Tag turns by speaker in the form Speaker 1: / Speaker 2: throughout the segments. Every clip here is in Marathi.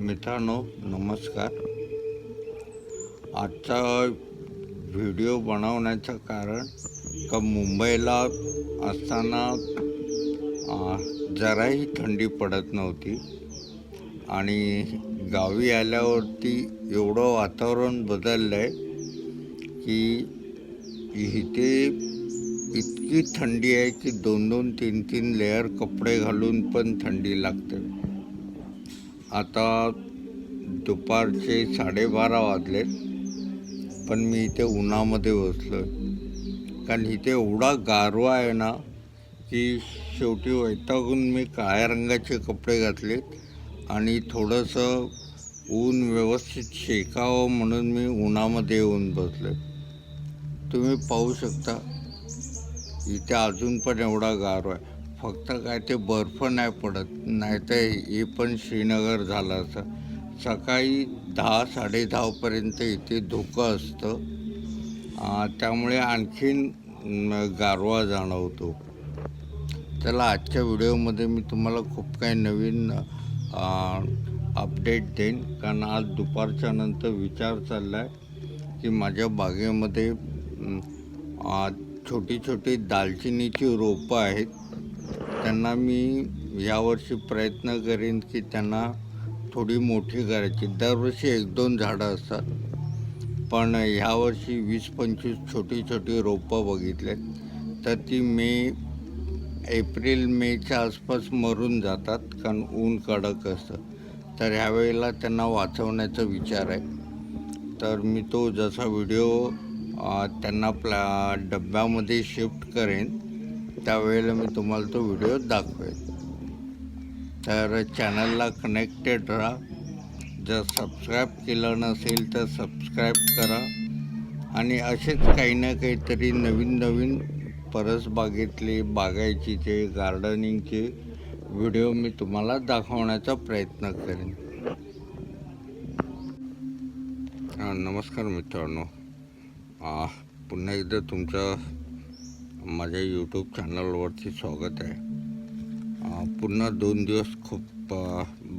Speaker 1: मित्रांनो नमस्कार. आजचा व्हिडिओ बनवण्याचं कारण का मुंबईला असताना जराही थंडी पडत नव्हती. आणि गावी आल्यावरती एवढं वातावरण बदललं आहे की इथे इतकी थंडी आहे की दोन दोन तीन तीन लेअर कपडे घालून पण थंडी लागते. आता दुपारचे साडेबारा वाजले पण मी इथे उन्हामध्ये बसलो आहे. कारण इथे एवढा गारवा आहे ना की शेवटी वैतागून मी काळ्या रंगाचे कपडे घातलेत आणि थोडंसं ऊन व्यवस्थित शेकावं म्हणून मी उन्हामध्ये येऊन बसलो तुम्ही पाहू शकता इथे अजून पण एवढा गारवा आहे. फक्त काय ते बर्फ नाही पडत नाही तर हे पण श्रीनगर झालं असं. सकाळी दहा साडेदहापर्यंत इथे धुकं असतं. त्यामुळे आणखीन गारवा जाणवतो. चला आजच्या व्हिडिओमध्ये मी तुम्हाला खूप काही नवीन अपडेट देईन. कारण आज दुपारच्या नंतर विचार चालला आहे की माझ्या बागेमध्ये छोटी छोटी दालचिनीची रोपं आहेत. त्यांना मी यावर्षी प्रयत्न करेन की त्यांना थोडी मोठी करायची. दरवर्षी एक दोन झाडं असतात. पण ह्यावर्षी वीस पंचवीस छोटी छोटी रोपं बघितलेत. तर ती मे एप्रिल मेच्या आसपास मरून जातात कारण ऊन कडक असतं. तर ह्यावेळेला त्यांना वाचवण्याचा विचार आहे. तर मी तो जसा व्हिडिओ त्यांना प्ला डब्यामध्ये शिफ्ट करेन त्यावेळेला मी तुम्हाला तो व्हिडिओ दाखवेन तर चॅनलला कनेक्टेड राहा. जर सबस्क्राईब केलं नसेल तर सबस्क्राईब करा. आणि असेच काही ना काहीतरी नवीन नवीन परसबागेतले बागायचीचे गार्डनिंगचे व्हिडिओ मी तुम्हाला दाखवण्याचा प्रयत्न करेन. नमस्कार मित्रांनो. पुन्हा एकदा तुमचं माझ्या यूट्यूब चॅनलवरती स्वागत आहे. पुन्हा दोन दिवस खूप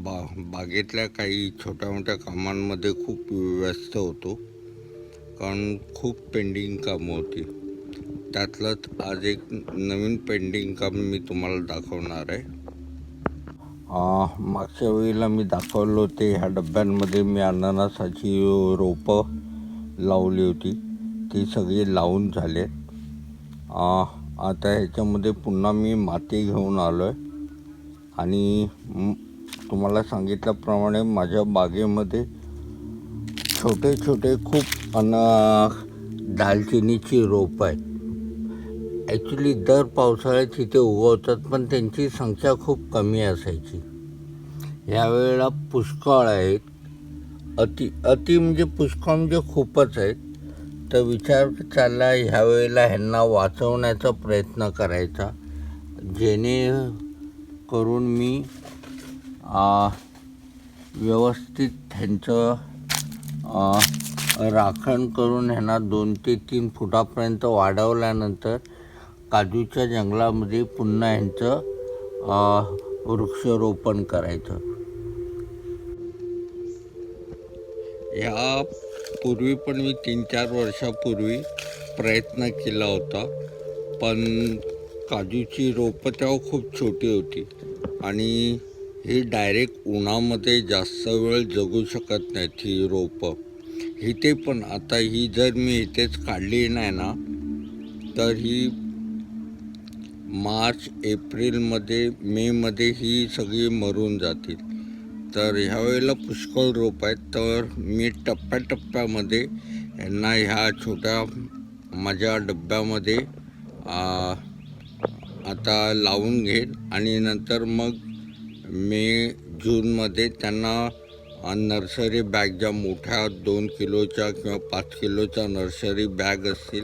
Speaker 1: बा बागेतल्या काही छोट्या मोठ्या कामांमध्ये खूप व्यस्त होतो. कारण खूप पेंडिंग कामं होती. त्यातलंच आज एक नवीन पेंडिंग काम मी तुम्हाला दाखवणार आहे. मागच्या वेळेला मी दाखवलं होते ह्या डब्यांमध्ये मी अननसाची रोपं लावली होती. ती सगळी लावून झाले आता ह्याच्यामध्ये पुन्हा मी माती घेऊन आलो आहे आणि तुम्हाला सांगितल्याप्रमाणे माझ्या बागेमध्ये छोटे छोटे खूप अन दालचिनीची रोप आहेत. ॲक्च्युली दर पावसाळ्यात इथे उगवतात पण त्यांची संख्या खूप कमी असायची. ह्यावेळेला पुष्कळ आहेत. अति अति म्हणजे पुष्कळ म्हणजे खूपच आहेत. तर विचार चालला ह्या वेळेला ह्यांना वाचवण्याचा प्रयत्न करायचा. जेणे करून मी व्यवस्थित ह्यांचं राखण करून ह्यांना दोन ते तीन फुटापर्यंत वाढवल्यानंतर काजूच्या जंगलामध्ये पुन्हा ह्यांचं वृक्षरोपण वृक्षारोपण करायचं. या पूर्वी पण मी तीन चार वर्षापूर्वी प्रयत्न केला होता पण काजूची रोपं तेव्हा खूप छोटी होती आणि ही डायरेक्ट उन्हामध्ये जास्त वेळ जगू शकत नाहीत ही रोपं. इथे पण आता ही जर मी इथेच काढली नाही ना तर ही मार्च एप्रिलमध्ये मेमध्ये ही सगळी मरून जातील. तर ह्यावेळेला पुष्कळ रोप आहेत. तर मी टप्प्याटप्प्यामध्ये यांना ह्या छोट्या माझ्या डब्यामध्ये आता लावून घेईन. आणि नंतर मग मे जूनमध्ये त्यांना नर्सरी बॅग ज्या मोठ्या दोन किलोच्या किंवा पाच किलोच्या नर्सरी बॅग असतील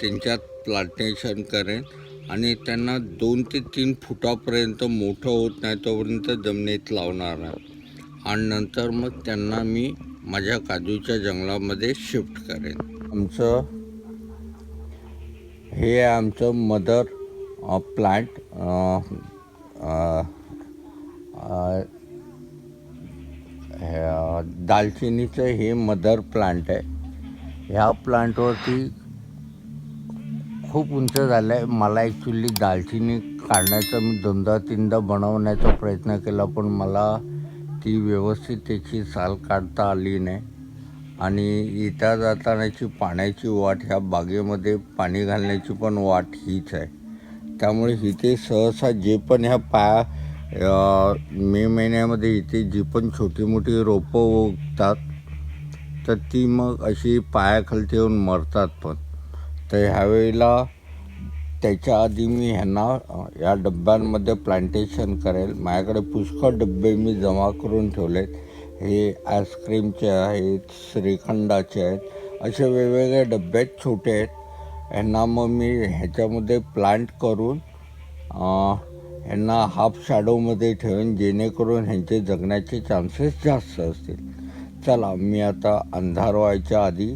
Speaker 1: त्यांच्यात प्लांटेशन करेन. आणि त्यांना दोन ते तीन फुटापर्यंत मोठं होत नाही तोपर्यंत जमिनीत लावणार आहे आणि नंतर मग त्यांना मी माझ्या काजूच्या जंगलामध्ये शिफ्ट करेन. आमचं हे आमचं मदर प्लांट दालचिनीचं हे मदर प्लांट आहे. ह्या प्लांटवरती खूप उंच झालं आहे. मला ॲक्च्युली दालचिनी काढण्याचा मी दोनदा तीनदा बनवण्याचा प्रयत्न केला पण मला ती व्यवस्थित त्याची साल काढता आली नाही. आणि येता जातानाची पाण्याची वाट ह्या बागेमध्ये पाणी घालण्याची पण वाट हीच आहे. त्यामुळे इथे सहसा जे पण ह्या पाया मे महिन्यामध्ये इथे जी पण छोटी मोठी रोपं उगतात तर ती मग अशी पायाखालती येऊन मरतात पण. तर ह्यावेळेला त्याच्या आधी मी ह्यांना या डब्यांमध्ये प्लांटेशन करेल. माझ्याकडे पुष्कळ डब्बे मी जमा करून ठेवलेत. हे आईस्क्रीमचे आहेत श्रीखंडाचे आहेत असे वेगवेगळे डबे आहेत छोटे आहेत. ह्यांना मग मी ह्याच्यामध्ये प्लांट करून ह्यांना हाफ शॅडोमध्ये ठेवून जेणेकरून ह्यांचे जगण्याचे चान्सेस जास्त असतील. चला मी आता अंधार व्हायच्या आधी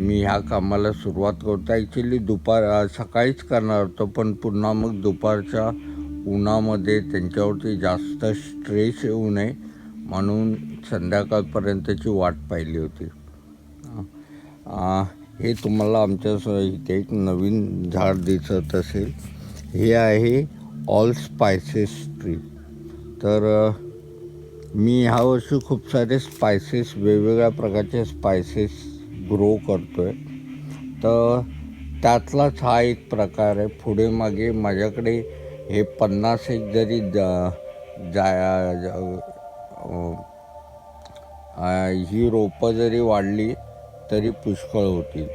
Speaker 1: मी ह्या कामाला सुरुवात करतो. ॲक्च्युली दुपार सकाळीच करणार होतो पण पुन्हा मग दुपारच्या उन्हामध्ये त्यांच्यावरती जास्त स्ट्रेस येऊ नये म्हणून संध्याकाळपर्यंतची वाट पाहिली होती. हे तुम्हाला आमच्या इथे एक नवीन झाड दिसत असेल. हे आहे ऑल स्पायसेस ट्री तर मी ह्या वर्षी खूप सारे स्पायसेस वेगवेगळ्या प्रकारचे स्पायसेस ग्रो करतो आहे तर त्यातलाच हा एक प्रकार आहे. पुढे मागे माझ्याकडे हे पन्नास एक जरी ज- जा ही रोपं जरी वाढली तरी पुष्कळ होतील.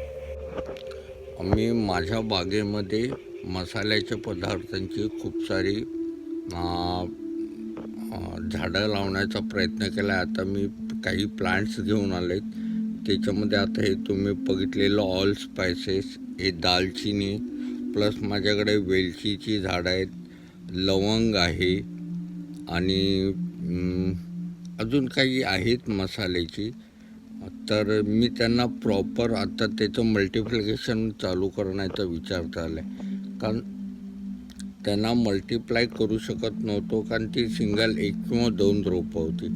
Speaker 1: मी माझ्या बागेमध्ये मसाल्याच्या पदार्थांची खूप सारी झाडं लावण्याचा प्रयत्न केला. आहे आता मी काही प्लांट्स घेऊन आलेत. त्याच्यामध्ये आता हे तुम्ही बघितलेलं ऑल स्पायसेस हे दालचिनी प्लस माझ्याकडे वेलचीची झाडं आहेत लवंग आहे आणि अजून काही आहेत मसाल्याची. तर मी त्यांना प्रॉपर आता त्याचं मल्टिप्लिकेशन चालू करण्याचा विचार चालला आहे कारण त्यांना मल्टिप्लाय करू शकत नव्हतो कारण ती सिंगल एक किंवा दोन रोपं होती.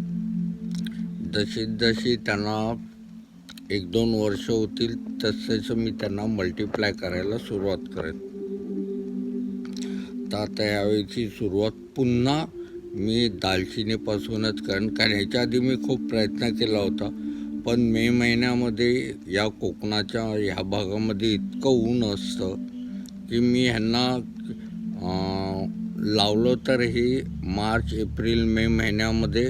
Speaker 1: जशी जशी त्यांना एक दोन वर्ष होतील तसेच मी त्यांना मल्टिप्लाय करायला सुरुवात करेन. तर आता यावेळीची सुरुवात पुन्हा मी दालचिनीपासूनच करेन कारण ह्याच्या आधी मी खूप प्रयत्न केला होता. पण मे महिन्यामध्ये या कोकणाच्या ह्या भागामध्ये इतकं ऊन असतं की मी ह्यांना लावलं तर हे मार्च एप्रिल मे महिन्यामध्ये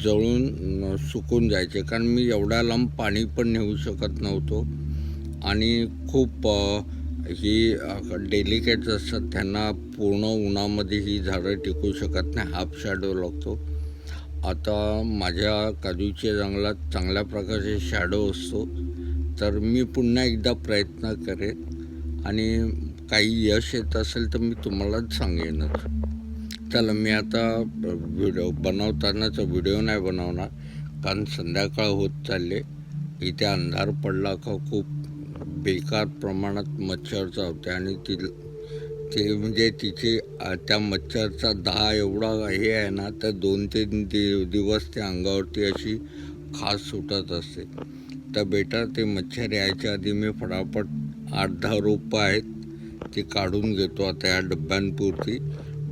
Speaker 1: जळून सुकून जायचे. कारण मी एवढ्या लांब पाणी पण नेऊ शकत नव्हतो. आणि खूप ही डेलिकेट्स असतात. त्यांना पूर्ण उन्हामध्ये ही झाडं टिकू शकत नाही. हाफ शॅडो लागतो. आता माझ्या काजूच्या जंगलात चांगल्या प्रकारचे शॅडो असतो. तर मी पुन्हा एकदा प्रयत्न करेन. आणि काही यश येत असेल तर मी तुम्हालाच सांगेनच. चला मी आता व्हिडिओ बनवतानाचा व्हिडिओ नाही बनवणार कारण संध्याकाळ होत चालले. इथे अंधार पडला का खूप बेकार प्रमाणात मच्छर चावते आणि ती ते म्हणजे तिचे त्या मच्छरचा दहा एवढा हे आहे ना तर दोन तीन दि दिवस ते अंगावरती अशी खास सुटत असते. तर बेटर ते मच्छर यायच्या आधी मी फटाफट आठ दहा रोपं आहेत ती काढून घेतो आता या डब्यांपुरती.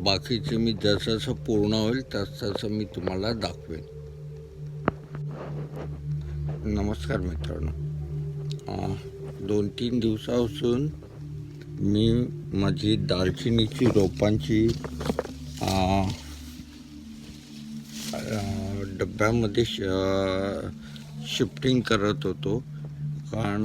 Speaker 1: बाकीचे मी जसं पूर्ण होईल तसं तसं मी तुम्हाला दाखवेन. नमस्कार मित्रांनो. दोन तीन दिवसापासून मी माझी दालचिनीची रोपांची डब्यामध्ये श शिफ्टिंग करत होतो. कारण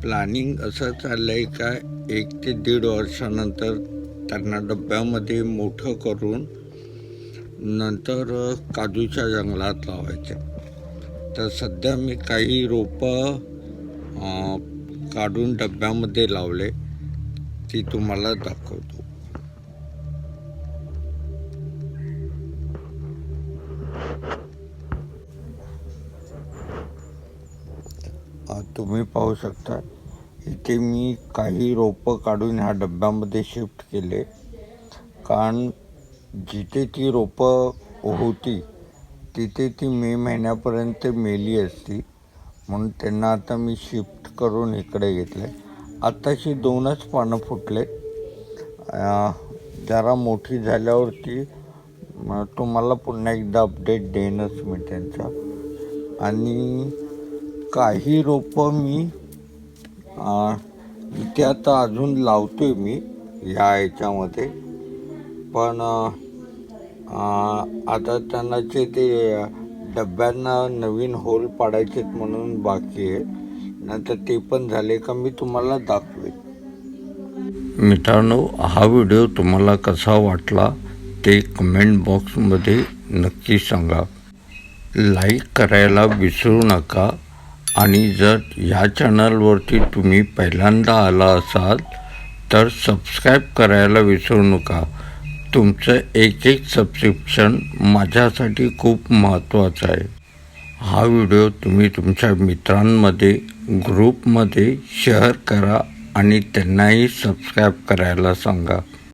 Speaker 1: प्लॅनिंग असं चाललं आहे का एक ते दीड वर्षानंतर त्यांना डब्यामध्ये मोठं करून नंतर काजूच्या जंगलात लावायचे. तर सध्या मी काही रोपं काढून डब्यामध्ये लावले ती तुम्हाला दाखवतो. तुम्ही पाहू शकता. इथे मी काही रोपं काढून ह्या डब्यामध्ये शिफ्ट केले. कारण जिथे ती रोपं होती तिथे ती मे महिन्यापर्यंत मेली असती. म्हणून त्यांना आता मी शिफ्ट करून इकडे घेतले आत्ताशी दोनच पानं फुटले. जरा मोठी झाल्यावरती तुम्हाला पुन्हा एकदा अपडेट देईनच मी त्यांचा. आणि काही रोपं मी इथे आता अजून लावतोय मी या याच्यामध्ये. पण आता त्यांना ते डब्यांना नवीन होल पाडायचे म्हणून बाकी आहे. नंतर ते पण झाले का मी तुम्हाला दाखवेन. मित्रांनो हा व्हिडिओ तुम्हाला कसा वाटला ते कमेंट बॉक्समध्ये नक्की सांगा. लाईक करायला विसरू नका. आणि जर या चॅनलवरती तुम्ही पहिल्यांदा आला असाल तर सबस्क्राईब करायला विसरू नका. तुमचं एक एक सबस्क्रिप्शन माझ्यासाठी खूप महत्त्वाचं आहे. हा व्हिडिओ तुम्ही तुमच्या मित्रांमध्ये ग्रुपमध्ये शेअर करा आणि त्यांनाही सबस्क्राईब करायला सांगा.